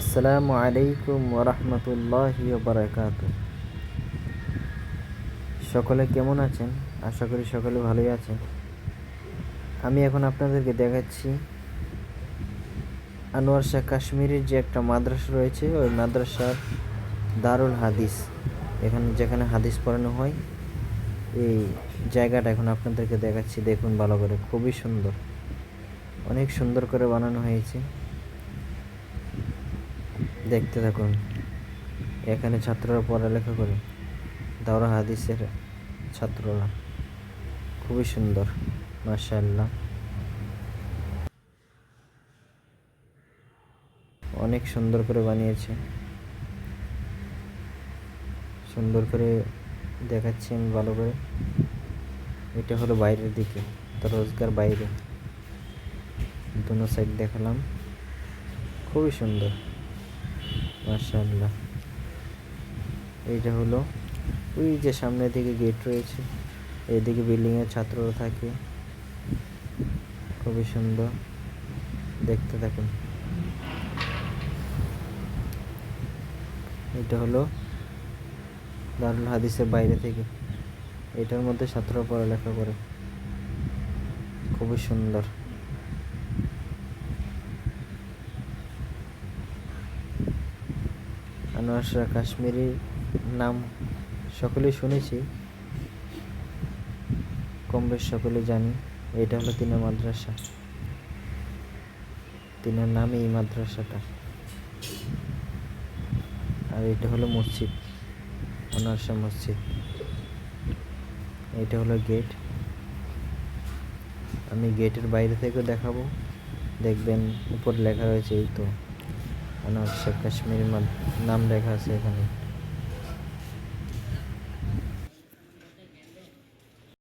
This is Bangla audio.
আসসালামু আলাইকুম ওরহমতুল্লাহি বারাকাত সকলে কেমন আছেন? আশা করি সকলে ভালোই আছেন। আমি এখন আপনাদেরকে দেখাচ্ছি, আনোয়ার শাহ কাশ্মীরের যে একটা মাদ্রাসা রয়েছে, ওই মাদ্রাসার দারুল হাদিস। এখানে যেখানে হাদিস পড়ানো হয়, এই জায়গাটা এখন আপনাদেরকে দেখাচ্ছি। দেখুন ভালো করে, খুবই সুন্দর। অনেক সুন্দর করে বানানো হয়েছে। দেখতে থাকুন। এখানে ছাত্ররা পড়ালেখা করে। দাওরা হাদিসের ছাত্ররা। খুবই সুন্দর, মাশাআল্লাহ। অনেক সুন্দর করে বানিয়েছে। সুন্দর করে দেখাচ্ছি আমি ভালো করে। এটা হলো বাইরের দিকে তো রোজগার বাইরে। দুনো সাইড দেখালাম। খুবই সুন্দর। মাশাআল্লাহ। এইটা হলো ওই যে সামনের দিকে গেট রয়েছে। এইদিকে বিল্ডিংয়ের ছাত্ররা থাকে। খুবই সুন্দর। দেখতে থাকুন। এটা হলো দারুল হাদিসের বাইরে থেকে। এটার মধ্যে ছাত্ররা পড়ালেখা করে। খুবই সুন্দর। আনোয়ার শাহ কাশ্মীরি নাম সকলেই শুনেছি। কম বেশ সকলে জানি, এটা হলো তিনের মাদ্রাসা। তিনের নামে এই মাদ্রাসাটা। আর এটা হলো মসজিদ, আনোয়ার মসজিদ। এটা হলো গেট। আমি গেটের বাইরে থেকেও দেখাবো। দেখবেন উপর লেখা রয়েছে এই তো। আনোয়ার শাহ কাশ্মীরি নাম লেখা আছে এখানে।